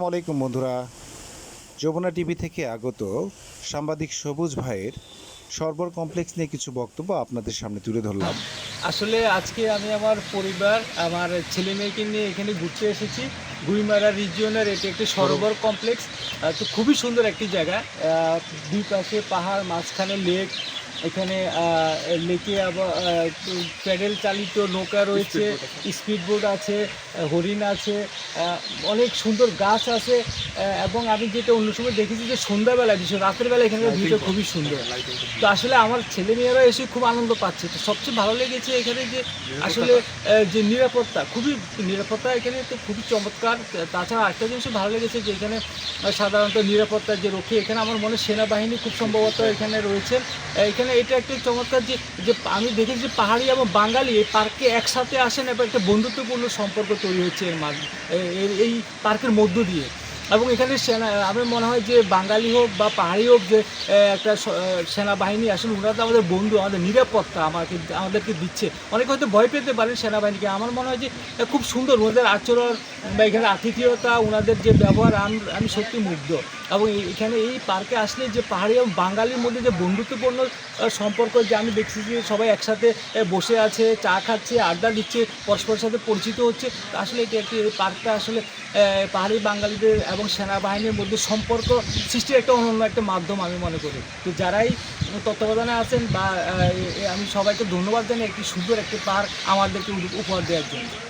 আসসালামু আলাইকুম বন্ধুরা। যমুনা টিভি থেকে আগত সাংবাদিক সবুজ ভাইয়ের সরবর কমপ্লেক্স নিয়ে কিছু বক্তব্য আপনাদের সামনে তুলে ধরলাম। আসলে আজকে আমি আমার পরিবার, আমার ছেলে মেয়েকে নিয়ে এখানে ঘুরতে এসেছি। গুইমারা রিজিয়নের এটি একটি সরোবর কমপ্লেক্স। তো খুবই সুন্দর একটি জায়গা। দুই পাশে পাহাড়, মাঝখানে লেক এখানে লেকে আবার প্যাডেল চালিত নৌকা রয়েছে স্পিড বোট আছে। হরিণ আছে অনেক সুন্দর গাছ আছে এবং আমি যেটা অন্য সময় দেখেছি যে সন্ধ্যাবেলা বিশেষ রাতের বেলা এখানে ভিউটা খুবই সুন্দর। তো আসলে আমার ছেলে মেয়েরা এসে খুব আনন্দ পাচ্ছে। তো সবচেয়ে ভালো লেগেছে এখানে যে আসলে যে নিরাপত্তা খুবই নিরাপত্তা এখানে তো খুবই চমৎকার। তাছাড়া একটা জিনিসও ভালো লেগেছে যে এখানে সাধারণত নিরাপত্তার যে রক্ষী এখানে আমার মনে সেনাবাহিনী খুব সম্ভবত এখানে রয়েছে এখানে এটা একটা চমৎকার যে যে আমি দেখেছি যে পাহাড়ি এবং বাঙালি এই পার্কে একসাথে আসেন এবং একটা বন্ধুত্বপূর্ণ সম্পর্ক তৈরি হচ্ছে এর মাঝে এই পার্কের মধ্য দিয়ে। এবং এখানে সেনা, আমার মনে হয় যে বাঙালি হোক বা পাহাড়ি হোক যে একটা সেনাবাহিনী আসলে ওনারা তো আমাদের বন্ধু, আমাদের নিরাপত্তা আমাকে, আমাদেরকে দিচ্ছে। অনেকে হয়তো ভয় পেতে পারেন সেনাবাহিনীকে। আমার মনে হয় যে খুব সুন্দর ওনাদের আচরণ বা এখানে আতিথেয়তা, ওনাদের যে ব্যবহার, আমি সত্যি মুগ্ধ। এবং এখানে এই পার্কে আসলে যে পাহাড়ি এবং বাঙালির মধ্যে যে বন্ধুত্বপূর্ণ সম্পর্ক যে আমি দেখছি যে সবাই একসাথে বসে আছে, চা খাচ্ছে, আড্ডা দিচ্ছে, পরস্পরের সাথে পরিচিত হচ্ছে আসলে এটি একটি পার্কটা আসলে পাহাড়ি বাঙালিদের এবং সেনাবাহিনীর মধ্যে সম্পর্ক সৃষ্টির একটা অনন্য একটা মাধ্যম আমি মনে করি। তো যারাই তত্ত্বাবধানে আছেন বা আমি সবাইকে ধন্যবাদ জানাই একটি সুন্দর একটি পার্ক আমাদেরকে উপহার দেওয়ার জন্য।